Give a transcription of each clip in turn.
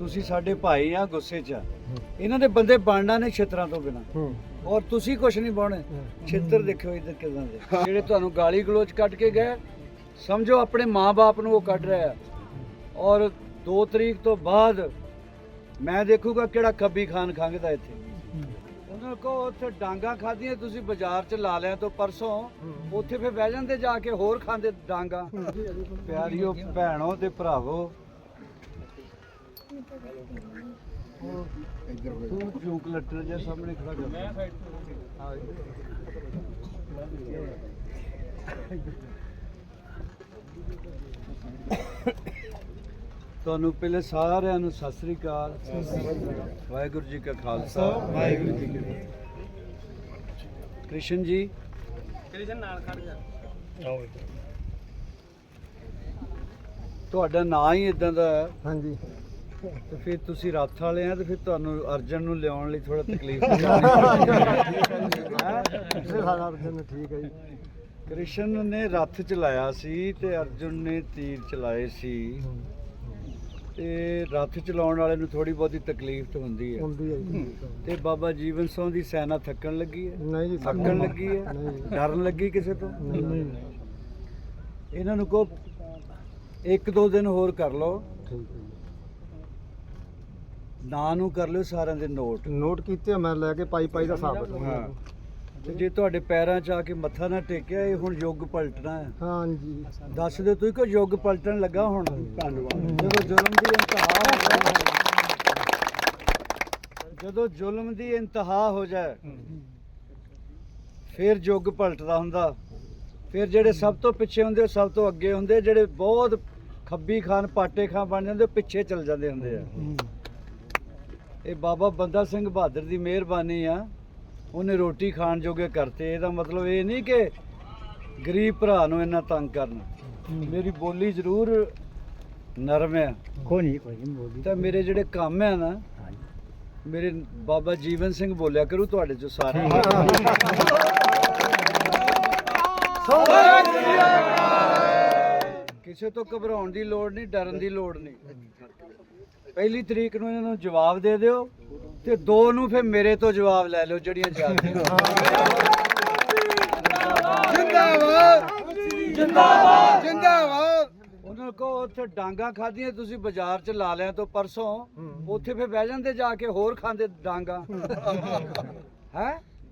ਤੁਸੀਂ ਸਾਡੇ ਭਾਈ ਆ ਗੁੱਸੇ 'ਚ ਆ। ਇਹਨਾਂ ਦੇ ਬੰਦੇ ਬਣਨਾ ਨੇ ਛਿੱਤਰਾਂ ਤੋਂ ਬਿਨਾ। ਔਰ ਤੁਸੀਂ ਕੁਛ ਨਹੀਂ ਬਾਉਣੇ ਛਿੱਤਰ ਦੇਖਿਓ ਇਧਰ ਕਿਦਾਂ ਦੇ। ਜਿਹੜੇ ਤੁਹਾਨੂੰ ਗਾਲੀ ਗਲੋਚ ਕੱਢ ਕੇ ਗਏ ਸਮਝੋ ਆਪਣੇ ਮਾਪੇ ਨੂੰ ਉਹ ਕੱਢ ਰਿਹਾ ਔਰ 2 ਤਰੀਕ ਤੋਂ ਬਾਅਦ ਮੈਂ ਦੇਖੂਗਾ ਕਿਹੜਾ ਖੱਬੀ ਖਾਨ ਖੰਗਦਾ ਇੱਥੇ। ਉਹਨਾਂ ਕੋ ਉੱਥੇ ਡਾਂਗਾ ਖਾਧੀਆਂ ਤੁਸੀਂ ਬਾਜ਼ਾਰ 'ਚ ਲਾ ਲਿਆ ਤੋਂ ਪਰਸੋਂ। ਉੱਥੇ ਫੇ ਬਹਿ ਜਾਂਦੇ ਜਾ ਕੇ ਹੋਰ ਖਾਂਦੇ ਡਾਂਗਾ। ਪਿਆਰਿਓ ਭੈਣੋ ਤੇ ਭਰਾਵੋ ਤੂੰ ਚੂਕ ਲੱਟਰ ਜੇ ਸਾਹਮਣੇ ਖੜਾ ਕਰ ਮੈਂ ਤੁਹਾਨੂੰ ਪਹਿਲੇ ਸਾਰਿਆਂ ਨੂੰ ਸਤਿ ਸ੍ਰੀ ਅਕਾਲ। ਵਾਹਿਗੁਰੂ ਜੀ ਕਾ ਖਾਲਸਾ। ਵਾਹਿਗੁਰੂ ਜੀ ਕੀ ਫਤਿਹ। ਕ੍ਰਿਸ਼ਨ ਜੀ। ਤੁਹਾਡਾ ਨਾਂ ਹੀ ਇਦਾਂ ਦਾ ਹੈ। ਹਾਂਜੀ। ਤੇ ਫਿਰ ਤੁਸੀਂ ਰੱਥ ਵਾਲੇ ਆ ਤੇ ਫਿਰ ਤੁਹਾਨੂੰ ਅਰਜਨ ਨੂੰ ਲਿਆਉਣ ਲਈ ਥੋੜਾ ਤਕਲੀਫ ਇਹ ਸਾਡਾ ਅਰਜਨ ਠੀਕ ਹੈ ਜੀ। ਕ੍ਰਿਸ਼ਨ ਨੇ ਰੱਥ ਚਲਾਇਆ ਸੀ ਤੇ ਅਰਜੁਨ ਨੇ ਤੀਰ ਚਲਾਏ ਸੀ। ਤੇ ਰੱਥ ਚਲਾਉਣ ਵਾਲੇ ਨੂੰ ਥੋੜੀ ਬਹੁਤੀ ਤਕਲੀਫ ਤਾਂ ਹੁੰਦੀ ਹੈ। ਹੁੰਦੀ ਹੈ ਤੇ ਬਾਬਾ ਜੀਵਨ ਸਿੰਘ ਦੀ ਸੈਨਾ ਥੱਕਣ ਲੱਗੀ ਹੈ? ਨਹੀਂ ਜੀ ਥੱਕਣ ਲੱਗੀ ਹੈ? ਡਰਨ ਲੱਗੀ ਕਿਸੇ ਤੋਂ? ਨਹੀਂ, ਇਹਨਾਂ ਨੂੰ ਕੋ ਇੱਕ ਦੋ ਦਿਨ ਹੋਰ ਕਰ ਲਓ। ਠੀਕ ਹੈ ਨਾਂ ਨੂੰ ਕਰ ਲਿਓ ਸਾਰਿਆਂ ਦੇ ਨੋਟ। ਨੋਟ ਕੀਤੇ ਆ, ਮੈਂ ਲੈ ਕੇ ਪਾਈ ਪਾਈ ਦਾ ਹਿਸਾਬ ਹਾਂ। ਤੇ ਜੇ ਤੁਹਾਡੇ ਪੈਰਾਂ 'ਚ ਆ ਕੇ ਮੱਥਾ ਨਾ ਟੇਕਿਆ ਇਹ ਹੁਣ ਯੁੱਗ ਪਲਟਣਾ ਹੈ। ਹਾਂਜੀ। ਦੱਸ ਦਿਓ ਤੁਸੀਂ ਕਿ ਯੁੱਗ ਪਲਟਣ ਲੱਗਾ ਹੁਣ? ਜਦੋਂ ਜ਼ੁਲਮ ਦੀ ਇੰਤਹਾ ਹੋ ਜਾਏ ਜਦੋਂ ਜ਼ੁਲਮ ਦੀ ਇੰਤਹਾ ਹੋ ਜਾਏ ਫਿਰ ਯੁੱਗ ਪਲਟਦਾ ਹੁੰਦਾ। ਫਿਰ ਜਿਹੜੇ ਸਭ ਤੋਂ ਪਿੱਛੇ ਹੁੰਦੇ ਉਹ ਸਭ ਤੋਂ ਅੱਗੇ ਹੁੰਦੇ ਜਿਹੜੇ ਬਹੁਤ ਖੱਬੀ ਖਾਨ ਪਾਟੇ ਖਾਨ ਬਣ ਜਾਂਦੇ ਉਹ ਪਿੱਛੇ ਚਲ ਜਾਂਦੇ ਹੁੰਦੇ ਆ। ਇਹ ਬਾਬਾ ਬੰਦਾ ਸਿੰਘ ਬਹਾਦਰ ਦੀ ਮਿਹਰਬਾਨੀ ਆ। ਉਹਨੇ ਰੋਟੀ ਖਾਣ ਜੋਗੇ ਕਰਤੇ। ਇਹਦਾ ਮਤਲਬ ਇਹ ਨਹੀਂ ਕਿ ਗਰੀਬ ਭਰਾ ਨੂੰ ਇੰਨਾ ਤੰਗ ਕਰਨਾ। ਮੇਰੀ ਬੋਲੀ ਜ਼ਰੂਰ ਨਰਮ ਹੈ ਕੋਈ ਨਹੀਂ ਕੋਈ ਨਹੀਂ ਬੋਲੀ ਤਾਂ ਮੇਰੇ ਜਿਹੜੇ ਕੰਮ ਹੈ ਨਾ ਮੇਰੇ ਬਾਬਾ ਜੀਵਨ ਸਿੰਘ ਬੋਲਿਆ ਕਰੂ ਤੁਹਾਡੇ ਚੋਂ ਸਾਰੇ। ਕਿਸੇ ਤੋਂ ਘਬਰਾਉਣ ਦੀ ਲੋੜ ਨਹੀਂ ਡਰਨ ਦੀ ਲੋੜ ਨਹੀਂ। ਪਹਿਲੀ ਤਰੀਕ ਨੂੰ ਇਹਨਾਂ ਨੂੰ ਜਵਾਬ ਦੇ ਦਿਓ ਤੇ ਦੋ ਨੂੰ ਫਿਰ ਮੇਰੇ ਤੋਂ ਜਵਾਬ ਲੈ ਲਿਓ ਜਿਹੜੀਆਂ ਚਾਹਦੇ ਜਿੰਦਾਬਾਦ। ਜਿੰਦਾਬਾਦ। ਜਿੰਦਾਬਾਦ। ਉਹਨਾਂ ਕੋ ਉੱਥੇ ਡਾਂਗਾ ਖਾਧੀਆਂ ਤੁਸੀਂ ਬਾਜ਼ਾਰ 'ਚ ਲਾ ਲਿਆ ਤੋਂ ਪਰਸੋਂ। ਉੱਥੇ ਫਿਰ ਬਹਿ ਜਾਂਦੇ ਜਾ ਕੇ ਹੋਰ ਖਾਂਦੇ ਡਾਂਗਾ। ਹੈ?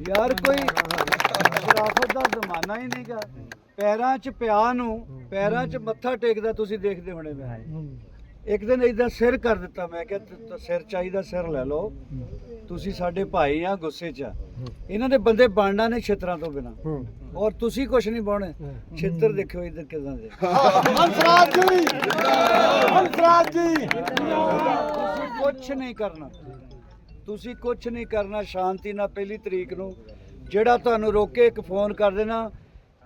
ਯਾਰ ਕੋਈ ਸ਼ਰਾਫਤ ਦਾ ਜ਼ਮਾਨਾ ਹੀ ਨਹੀਂਗਾ ਪੈਰਾਂ 'ਚ ਪਿਆ ਨੂੰ ਪੈਰਾਂ 'ਚ ਮੱਥਾ ਟੇਕਦਾ ਤੁਸੀਂ ਦੇਖਦੇ ਹੋਣੇ ਮੈਂ। ਇੱਕ ਦਿਨ ਇਦਾਂ ਸਿਰ ਕਰ ਦਿੱਤਾ ਮੈਂ ਕਿਹਾ ਸਿਰ ਚਾਹੀਦਾ ਸਿਰ ਲੈ ਲਓ। ਤੁਸੀਂ ਸਾਡੇ ਭਾਈ ਆ ਗੁੱਸੇ 'ਚ। ਇਹਨਾਂ ਦੇ ਬੰਦੇ ਬਣਨਾ ਨੇ ਛਿੱਤਰਾਂ ਤੋਂ ਬਿਨਾ। ਔਰ ਤੁਸੀਂ ਕੁਛ ਨਹੀਂ ਬਾਉਣੇ ਛਿੱਤਰ ਦੇਖਿਓ ਇਧਰ ਕਿਦਾਂ ਦੇ। ਹੰਸਰਾਜ ਜੀ! ਹੰਸਰਾਜ ਜੀ! ਤੁਸੀਂ ਕੁਛ ਨਹੀਂ ਕਰਨਾ। ਤੁਸੀਂ ਕੁਛ ਨਹੀਂ ਕਰਨਾ ਸ਼ਾਂਤੀ ਨਾਲ ਪਹਿਲੀ ਤਰੀਕ ਨੂੰ। ਜਿਹੜਾ ਤੁਹਾਨੂੰ ਰੋਕੇ ਇੱਕ ਫੋਨ ਕਰ ਦੇਣਾ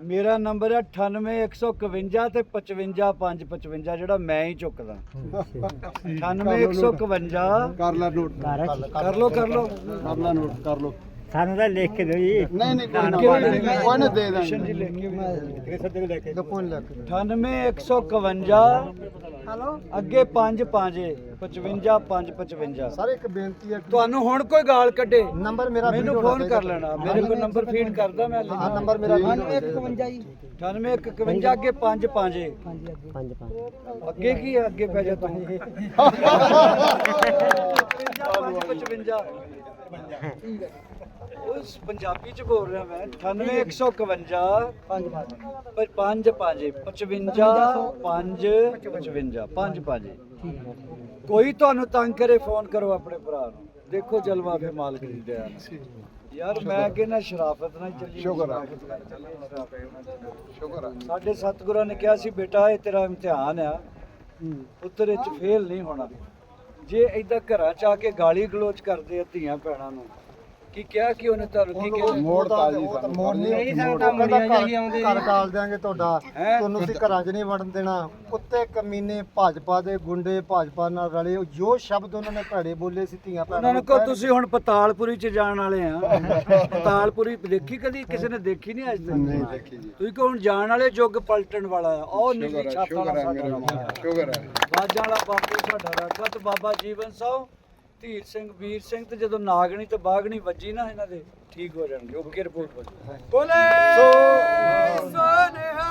ਮੇਰਾ ਨੰਬਰ ਹੈ 98151 ਤੇ 55555 ਜਿਹੜਾ ਮੈਂ ਹੀ ਚੁੱਕਦਾ। 98151 ਕਰ ਲੈ ਨੋਟ। ਕਰ ਲੋ। ਕਰ ਲੋ ਕਰ ਲੈ ਨੋਟ ਕਰ ਲੋ ਸਾਨੂੰ ਤਾਂ ਲਿਖ ਕੇ ਦਿਓ ਜੀ। ਨਹੀਂ ਨਹੀਂ ਕੋਈ ਨਾ ਕਿਹੜੇ ਦੇ ਕ੍ਰਿਸ਼ਨ ਜੀ ਦਾਂਗੇ ਲਿਖ ਕੇ ਲੈ ਕੇ ਦੋ ਪੁੰਨ ਲੈ ਕੇ 98151 ਹਲੋ ਅੱਗੇ 5 5 55 5 55 ਸਰ ਇੱਕ ਬੇਨਤੀ ਹੈ ਤੁਹਾਨੂੰ ਹੁਣ ਕੋਈ ਗਾਲ ਕੱਢੇ। ਨੰਬਰ ਮੇਰਾ ਮੈਨੂੰ ਫੋਨ ਕਰ ਲੈਣਾ। ਮੇਰੇ ਕੋਲ ਨੰਬਰ ਫੀਡ ਕਰਦਾ ਮੈਂ ਹਾਂ ਨੰਬਰ ਮੇਰਾ 9151 9851 ਅੱਗੇ 5 5 ਪੰਜ ਪੰਜ। ਅੱਗੇ ਕੀ ਹੈ? ਅੱਗੇ ਪੈ ਜਾ ਤੂੰ। 55 ਉਸ ਪੰਜਾਬੀ ਚ ਬੋਲ ਰਿਹਾ ਮੈਂ 98151 5 5 55 5 55 5 5 ਕੋਈ ਤੁਹਾਨੂੰ ਤੰਗ ਕਰੇ ਫੋਨ ਕਰੋ ਆਪਣੇ ਭਰਾ ਨੂੰ। ਦੇਖੋ ਜਲਵਾ ਫੇ ਮਾਲਕ ਦੀ ਦਇਆ। ਯਾਰ ਮੈਂ ਕਹਿੰਦਾ ਸ਼ਰਾਫਤ ਨਾਲ ਚੱਲੀ ਸ਼ੁਕਰ ਆ। ਸ਼ੁਕਰ ਆ। ਸਾਡੇ ਸਤਿਗੁਰਾਂ ਨੇ ਕਿਹਾ ਸੀ ਬੇਟਾ ਇਹ ਤੇਰਾ ਇਮਤਿਹਾਨ ਆ। ਪੁੱਤਰ ਇਹ ਚ ਫੇਲ ਨਹੀਂ ਹੋਣਾ। ਜੇ ਏਦਾਂ ਘਰਾਂ ਚ ਆ ਕੇ ਗਾਲੀ ਗਲੋਚ ਕਰਦੇ ਆ ਧੀਆਂ ਭੈਣਾਂ ਨੂੰ ਕੀ ਕਿਹਾ ਕਿ ਉਹਨੇ ਤੁਹਾਨੂੰ? ਕੀ ਕਿਹਾ? ਮੋੜ ਤਾਜੀ ਮੋੜ ਨਹੀਂ ਘਰ ਕਾਲ ਦਿਆਂਗੇ ਤੁਹਾਡਾ? ਤੁਹਾਨੂੰ ਅਸੀਂ ਘਰਾਂ 'ਚ ਨਹੀਂ ਵੜਨ ਦੇਣਾ। ਕੁੱਤੇ ਕਮੀਨੇ ਭਾਜਪਾ ਦੇ ਗੁੰਡੇ ਭਾਜਪਾ ਨਾਲ ਰਲੇ। ਉਹ ਜੋ ਸ਼ਬਦ ਉਹਨਾਂ ਨੇ ਭੜੇ ਬੋਲੇ ਸੀ ਧੀਆਂ ਭੈਣਾਂ ਉਹਨਾਂ ਨੂੰ ਕਹੋ ਤੁਸੀਂ ਹੁਣ ਪਤਾਲਪੁਰੀ ਚ ਜਾਣ ਵਾਲੇ ਆ। ਪਤਾਲਪੁਰੀ ਦੇਖੀ ਕਦੀ? ਕਿਸੇ ਨੇ ਦੇਖੀ ਨਹੀਂ ਅੱਜ ਤੱਕ? ਨਹੀਂ ਦੇਖੀ ਜੀ। ਤੁਸੀਂ ਕਹੋ ਹੁਣ ਜਾਣ ਵਾਲੇ ਯੁੱਗ ਪਲਟਣ ਵਾਲਾ ਆ। ਉਹ ਨੀਲੀ ਛੱਤ ਵਾਲਾ ਸਾਡਾ। ਸ਼ੁਕਰ ਹੈ ਬਾਜਾਂ ਵਾਲਾ ਬਾਪੂ ਸਾਡਾ ਰਾਖਾ ਤੇ ਬਾਬਾ ਜੀਵਨ ਸਾਹ ਧੀਰ ਸਿੰਘ ਵੀਰ ਸਿੰਘ ਤੇ ਜਦੋਂ ਨਾਗਣੀ ਤੇ ਬਾਗਣੀ ਵੱਜੀ ਨਾ ਇਹਨਾਂ ਦੇ ਠੀਕ ਹੋ ਜਾਣਗੇ ਓਕੇ ਰਿਪੋਰਟ ਬੋਲੇ ਸੋ ਸੋਨਿਹਾ